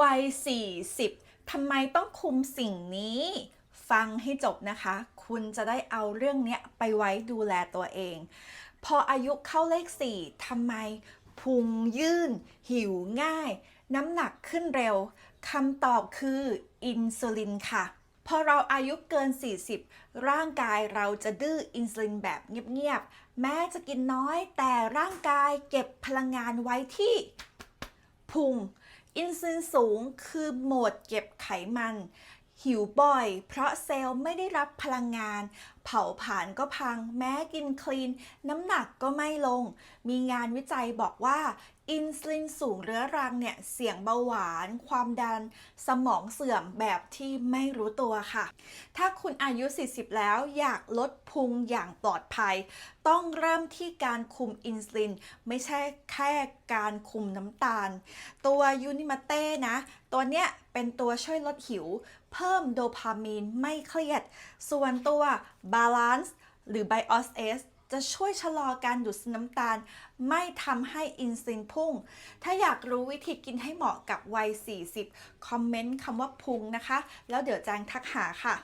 วัย 40 ทำไมต้องคุมสิ่งนี้ ฟังให้จบนะคะ คุณจะได้เอาเรื่องนี้ไปไว้ดูแลตัวเอง พออายุเข้าเลข 4 ทำไมพุงยื่น หิวง่าย น้ำหนักขึ้นเร็วคำตอบคืออินซูลินค่ะพอเราอายุเกิน 40 ร่างกายเราจะดื้ออินซูลินแบบเงียบๆ แม้จะกินน้อยแต่ร่างกายเก็บพลังงานไว้ที่พุง อินซูลินสูงคือโหมดเก็บไขมัน หิวบ่อย เพราะเซลล์ไม่ได้รับพลังงานเผาผลาญก็พัง แม้กินคลีน น้ำหนักก็ไม่ลง มีงานวิจัยบอกว่าอินซูลินสูงเรื้อรังเนี่ย เสี่ยงเบาหวาน ความดัน สมองเสื่อมแบบที่ไม่รู้ตัวค่ะ ถ้าคุณอายุ 40 แล้วอยากลดพุงอย่างปลอดภัย ต้องเริ่มที่การคุมอินซูลิน ไม่ใช่แค่การคุมน้ำตาล ตัวยูนิมาเต้นะ ตัวเนี้ยเป็นตัวช่วยลดหิว เพิ่มโดพามีนไม่เครียด ส่วนตัว Balance หรือ BIOS S จะช่วยชะลอการดูดซึมน้ำตาล ไม่ทำให้อินซูลินพุ่ง ถ้าอยากรู้วิธีกินให้เหมาะกับวัย 40 คอมเมนต์คำว่าพุงนะคะ แล้วเดี๋ยวแจงทักหาค่ะ